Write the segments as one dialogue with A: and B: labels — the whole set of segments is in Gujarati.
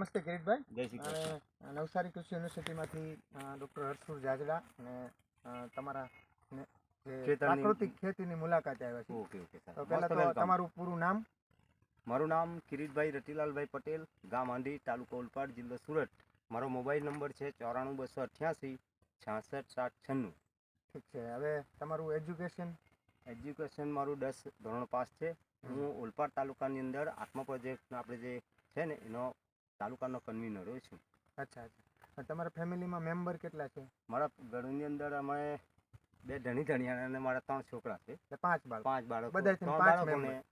A: નમસ્તે કિરીટભાઈ.
B: જય શ્રી
A: અને નવસારી કૃષિ યુનિવર્સિટીમાંથી ડૉક્ટર હર્ષુર જાજડા અને તમારા પ્રાકૃતિક ખેતીની મુલાકાતે આવ્યા છે
B: ઓકે ઓકે
A: તો પહેલાં તો તમારું પૂરું નામ?
B: મારું નામ કિરીટભાઈ રતિલાલભાઈ પટેલ ગામ આંધી તાલુકો ઓલપાડ જિલ્લો સુરત. મારો મોબાઈલ નંબર છે ચોરાણું બસો અઠ્યાસી છાસઠ સાત છન્નું.
A: ઠીક છે. હવે તમારું એજ્યુકેશન?
B: એજ્યુકેશન મારું દસ ધોરણ પાસ છે. હું ઓલપાડ તાલુકાની અંદર આત્મા પ્રોજેક્ટ આપણે જે છે ને એનો તાલુકાનો કન્વીનર હોય છું.
A: અચ્છા અચ્છા. તમારા ફેમિલીમાં મેમ્બર કેટલા છે?
B: મારા ઘરની અંદર અમે બે ધણી ધણિયા અને મારા ત્રણ છોકરા છે.
A: એટલે પાંચ બાળક.
B: પાંચ બાળકો. બધા
A: પાંચ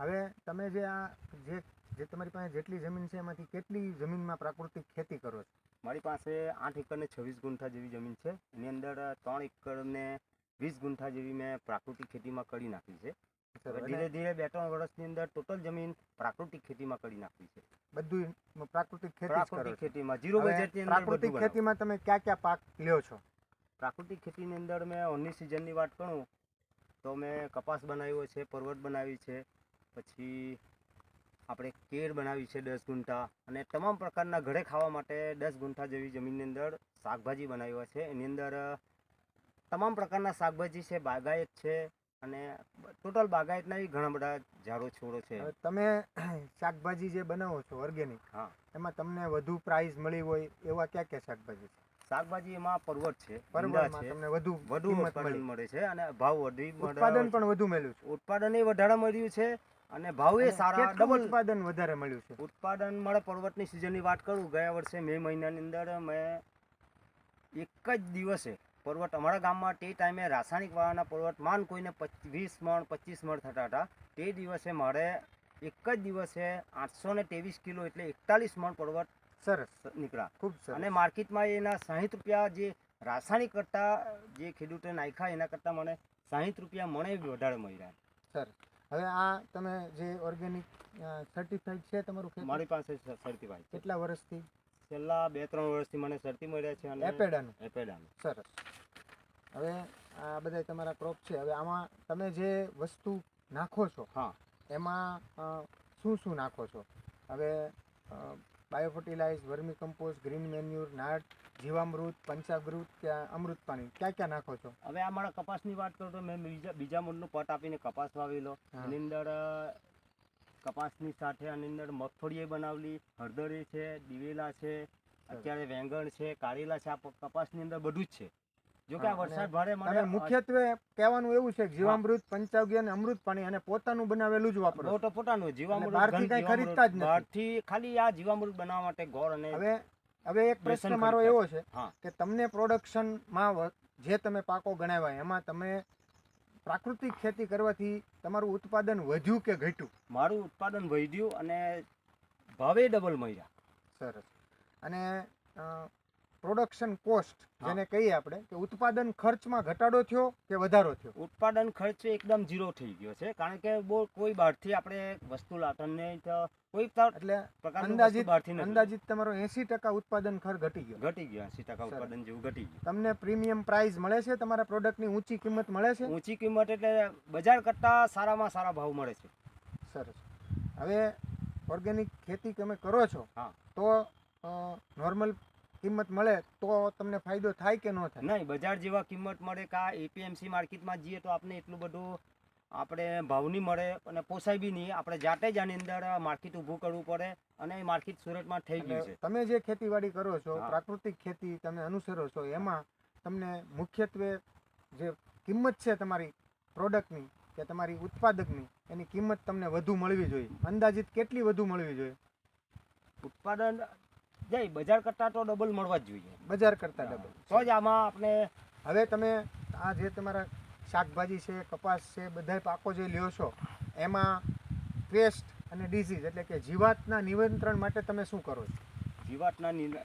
A: હવે તમે જે આ જે જે તમારી પાસે જેટલી જમીન છે એમાંથી કેટલી જમીનમાં પ્રાકૃતિક ખેતી કરો છો?
B: મારી પાસે આઠ એકર ને છવ્વીસ ગુંઠા જેવી જમીન છે. એની અંદર ત્રણ એકર ને વીસ ગુંઠા જેવી મેં પ્રાકૃતિક ખેતીમાં કરી નાખી છે. ધીરે ધીરે બે ત્રણ વર્ષની અંદર ટોટલ જમીન પ્રાકૃતિક ખેતીમાં કરી નાખવી છે.
A: બધું પ્રાકૃતિક ખેતી
B: પ્રાકૃતિક ખેતીમાં
A: હવે
B: બજેટની
A: પ્રાકૃતિક ખેતીમાં તમે કયા કયા પાક લ્યો છો?
B: પ્રાકૃતિક ખેતીની અંદર મેં ઓનની સિઝનની વાત કરું તો મેં કપાસ બનાવ્યો છે પર્વત બનાવી છે પછી આપણે કેળ બનાવી છે દસ ગુંઠા અને તમામ પ્રકારના ઘરે ખાવા માટે દસ ગુંઠા જેવી જમીનની અંદર શાકભાજી બનાવ્યા છે. એની અંદર તમામ પ્રકારના શાકભાજી છે બાગાયત છે અને ટોટલ બાગાયતના ઘણા બધા ઝાડો છોડો છે.
A: તમે શાકભાજી જે બનાવો છો ઓર્ગેનિક
B: હા.
A: એમાં તમને વધુ પ્રાઇઝ મળી હોય એવા ક્યાં ક્યાં શાકભાજી છે?
B: શાકભાજી એમાં પર્વત છે ભીંડા છે
A: તમને વધુ
B: વધુ
A: કિંમત મળે.
B: છે અને ભાવ વધુ
A: ઉત્પાદન પણ વધુ મળ્યું છે.
B: ઉત્પાદન એ વધારે મળ્યું છે અને ભાવ એ સારા ડબલ
A: ઉત્પાદન વધારે મળ્યું છે?
B: ઉત્પાદન મળે પર્વતની સિઝનની વાત કરું ગયા વર્ષે મે મહિનાની અંદર મેં એક જ દિવસે પર્વત અમારા ગામમાં તે ટાઈમે રાસાયણિક વાળાના પર્વત માન કોઈને વીસ મણ પચીસ મણ થતા હતા. તે દિવસે મારે એક જ દિવસે આઠસો ને ત્રેવીસ કિલો એટલે એકતાલીસ મણ પર્વત
A: સરસ
B: નીકળ્યા.
A: ખૂબ સરસ.
B: અને માર્કેટમાં એના સાહીઠ રૂપિયા જે રાસાયણિક કરતાં જે ખેડૂતે નાખ્યા એના કરતાં મને સાહીઠ રૂપિયા મને વધારે મળ્યા.
A: સર હવે આ તમે જે ઓર્ગેનિક સર્ટિફાઈડ છે તમારું
B: મારી પાસે સર્ટિફાઈડ
A: કેટલા વર્ષથી?
B: છેલ્લા બે ત્રણ વર્ષથી મને શરતી મળ્યા છે અને
A: એપેડાનું?
B: એપેડાનું.
A: સરસ. હવે આ બધા તમારા ક્રોપ છે. હવે આમાં તમે જે વસ્તુ નાખો છો
B: હા.
A: એમાં શું શું નાખો છો? હવે બાયોફર્ટિલાઇઝ વર્મી કમ્પોઝ ગ્રીન મેન્યુર નાટ જીવામૃત પંચામૃત કે અમૃત પાણી ક્યાં ક્યાં નાખો છો?
B: હવે આ મારા કપાસની વાત કરું તો મેં બીજા બીજા મૂળનું પટ આપીને કપાસ વાવેલો. એની અંદર કપાસની સાથે આની અંદર મગફળીએ બનાવેલી હળદરી છે દિવેલા છે અત્યારે વેંગણ છે કારેલા છે આ કપાસની અંદર બધું જ છે. જો કે આ વરસાદ ભારે મને
A: મુખ્યત્વે કહેવાનું એવું છે કે જીવામૃત પંચાવગી અને અમૃત પાણી અને પોતાનું બનાવેલું જ વાપરો
B: તો પોતાનું જીવામૃત
A: બહારથી કઈ ખરીદતા જ નથી.
B: બહારથી ખાલી આ જીવામૃત બનાવવા માટે ગોળ અને
A: હવે હવે એક પ્રશ્ન મારો એવો છે. કે તમને પ્રોડક્શનમાં જે તમે પાકો ગણાવ્યા એમાં તમે પ્રાકૃતિક ખેતી કરવાથી તમારું ઉત્પાદન વધ્યું કે ઘટ્યું?
B: મારું ઉત્પાદન વધ્યું અને ભાવે ડબલ મળ્યા.
A: સરસ. અને પ્રોડક્શન કોસ્ટ જેને કહીએ આપણે કે ઉત્પાદન ખર્ચમાં ઘટાડો થયો કે વધારો થયો?
B: ઉત્પાદન ખર્ચ એકદમ ઝીરો થઈ ગયો છે કારણ કે બહુ કોઈ બહારથી આપણે વસ્તુ લાવતા નહીં કોઈ
A: એટલે અંદાજિત અંદાજિત તમારો એંસી ટકા ઉત્પાદન ખર્ચ ઘટી ગયો.
B: ઘટી ગયો એસી ટકા ઉત્પાદન જેવું ઘટી ગયું.
A: તમને પ્રીમિયમ પ્રાઇસ મળે છે? તમારા પ્રોડક્ટની ઊંચી કિંમત મળે છે?
B: ઊંચી કિંમત એટલે બજાર કરતાં સારામાં સારા ભાવ મળે છે.
A: સરસ. હવે ઓર્ગેનિક ખેતી તમે કરો છો
B: હા.
A: તો નોર્મલ કિંમત મળે તો તમને ફાયદો થાય કે ન થાય?
B: નહીં બજાર જેવા કિંમત મળે કા એપીએમસી માર્કેટમાં જઈએ તો આપણે એટલું બધું આપણે ભાવ નહીં મળે અને પોસાય બી નહીં. આપણે જાતે જ આની અંદર માર્કેટ ઊભું કરવું પડે અને એ માર્કેટ સુરતમાં થઈ ગયું છે.
A: તમે જે ખેતીવાડી કરો છો પ્રાકૃતિક ખેતી તમે અનુસરો છો એમાં તમને મુખ્યત્વે જે કિંમત છે તમારી પ્રોડક્ટની કે તમારી ઉત્પાદકની એની કિંમત તમને વધુ મળવી જોઈએ. અંદાજિત કેટલી વધુ મળવી જોઈએ?
B: ઉત્પાદન જાય બજાર કરતાં તો ડબલ મળવા જ જોઈએ.
A: બજાર કરતા ડબલ
B: તો જ આમાં આપણે
A: હવે તમે આ જે તમારા શાકભાજી છે કપાસ છે બધા પાકો જે લ્યો છો એમાં પેસ્ટ અને ડિઝીઝ એટલે કે જીવાતના નિયંત્રણ માટે તમે શું કરો છો?
B: જીવાતના નિ-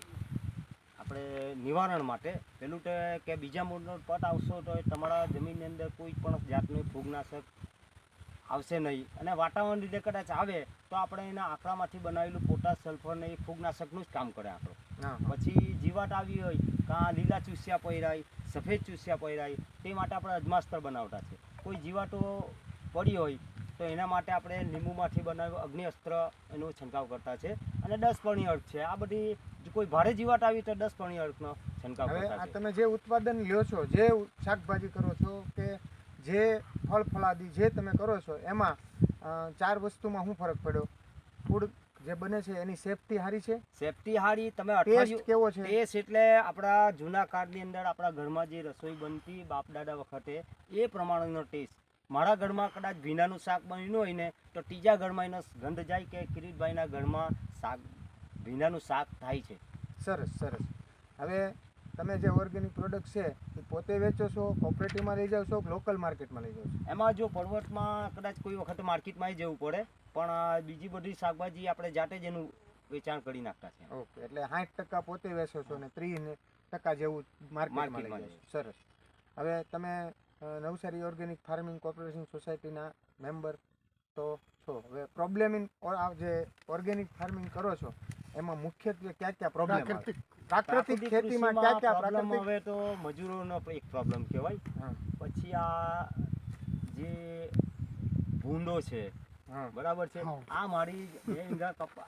B: આપણે નિવારણ માટે. પેલું તો કે બીજા મૂળનો પટ આવશો તો તમારા જમીનની અંદર કોઈ પણ જાતનું ફૂગનાશક આવશે નહીં. અને વાતાવરણ લીધે કદાચ આવે તો આપણે એના આંકડામાંથી બનાવેલું પોટાશ સલ્ફર ને એ ફૂગનાશકનું જ કામ કરે આપણું. પછી જીવાત આવી હોય કાં લીલા ચૂસ્યા પહેરાય સફેદ ચૂસ્યા પહેરાય તે માટે આપણે અજમાસ્તર બનાવતા છે. કોઈ જીવાતો પડી હોય તો એના માટે આપણે લીંબુમાંથી બનાવ્યું અગ્નિ અસ્ત્ર એનો છંટકાવ કરતા છે. અને દસ પણી અર્ક છે. આ બધી કોઈ ભારે જીવાત આવી તો દસ પણી અર્કનો છંટકાવ કરતા
A: તમે જે ઉત્પાદન લ્યો છો જે શાકભાજી કરો છો કે જે ફળ ફલાદી જે તમે કરો છો એમાં ચાર વસ્તુમાં શું ફરક પડ્યો? ફૂડ જે બને છે એની સેફટી સારી છે?
B: સેફટી હારી તમે
A: ટેસ્ટ કેવો છે?
B: ટેસ્ટ એટલે આપણા જૂના કાળની અંદર આપણા ઘરમાં જે રસોઈ બનતી બાપ દાદા વખતે એ પ્રમાણેનો ટેસ્ટ મારા ઘરમાં કદાચ ભીનાનું શાક બન્યું હોય ને તો ત્રીજા ઘરમાં એનો ગંધ જાય કે કિરીટભાઈના ઘરમાં શાક ભીનાનું શાક થાય છે.
A: સરસ સરસ. હવે તમે જે ઓર્ગેનિક પ્રોડક્ટ છે એ પોતે વેચો છો કોપરેટિવમાં લઈ જાઓ છો લોકલ માર્કેટમાં લઈ જાઓ છો?
B: એમાં જો પર્વતમાં કદાચ કોઈ વખત માર્કેટમાં જવું પડે પણ બીજી બધી શાકભાજી આપણે જાતે જ એનું વેચાણ કરી નાખતા છે.
A: ઓકે એટલે સાઠ ટકા પોતે વેચો છો ને ત્રીસ ટકા જેવું માર્કેટમાં લઈ જાઓ સરસ. હવે તમે નવસારી ઓર્ગેનિક ફાર્મિંગ કોર્પોરેશન સોસાયટીના મેમ્બર તો છો. હવે પ્રોબ્લેમ ઇન જે ઓર્ગેનિક ફાર્મિંગ કરો છો એમાં મુખ્યત્વે ક્યાં ક્યાં પ્રોબ્લેમ પ્રાકૃતિક ખેતીમાં ક્યાં ક્યાં પ્રોબ્લેમ
B: હવે તો મજૂરોનો એક પ્રોબ્લેમ કહેવાય. પછી આ જે ભૂંડો છે બરાબર છે આ મારી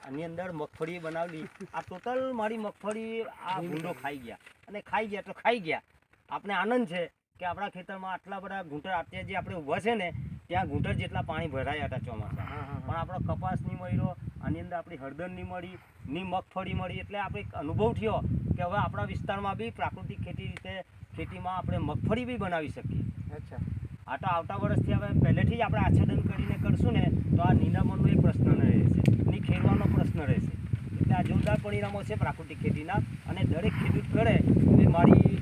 B: આની અંદર મગફળી બનાવેલી. આ ટોટલ મારી મગફળી આ ભૂંડો ખાઈ ગયા. અને ખાઈ ગયા તો ખાઈ ગયા. આપણે આનંદ છે કે આપણા ખેતરમાં આટલા બધા ઘૂંટર અત્યારે જે આપણે ઊભા છે ને ત્યાં ઘૂંટર જેટલા પાણી ભરાયા હતા ચોમાસા પણ આપણો કપાસ નહીં મળ્યો આની અંદર આપણી હળદરની મળી ની મગફળી મળી એટલે આપણે અનુભવ થયો કે હવે આપણા વિસ્તારમાં બી પ્રાકૃતિક ખેતી રીતે ખેતીમાં આપણે મગફળી બી બનાવી શકીએ.
A: અચ્છા.
B: આ તો આવતા વર્ષથી હવે પહેલેથી જ આપણે આચ્છાદન કરીને કરશું ને તો આ નિંદામણનો એક પ્રશ્ન રહેશે ની ખેડવાનો પ્રશ્ન રહેશે. એટલે આ જોરદાર પરિણામો છે પ્રાકૃતિક ખેતીના અને દરેક ખેડૂત કરે એ મારી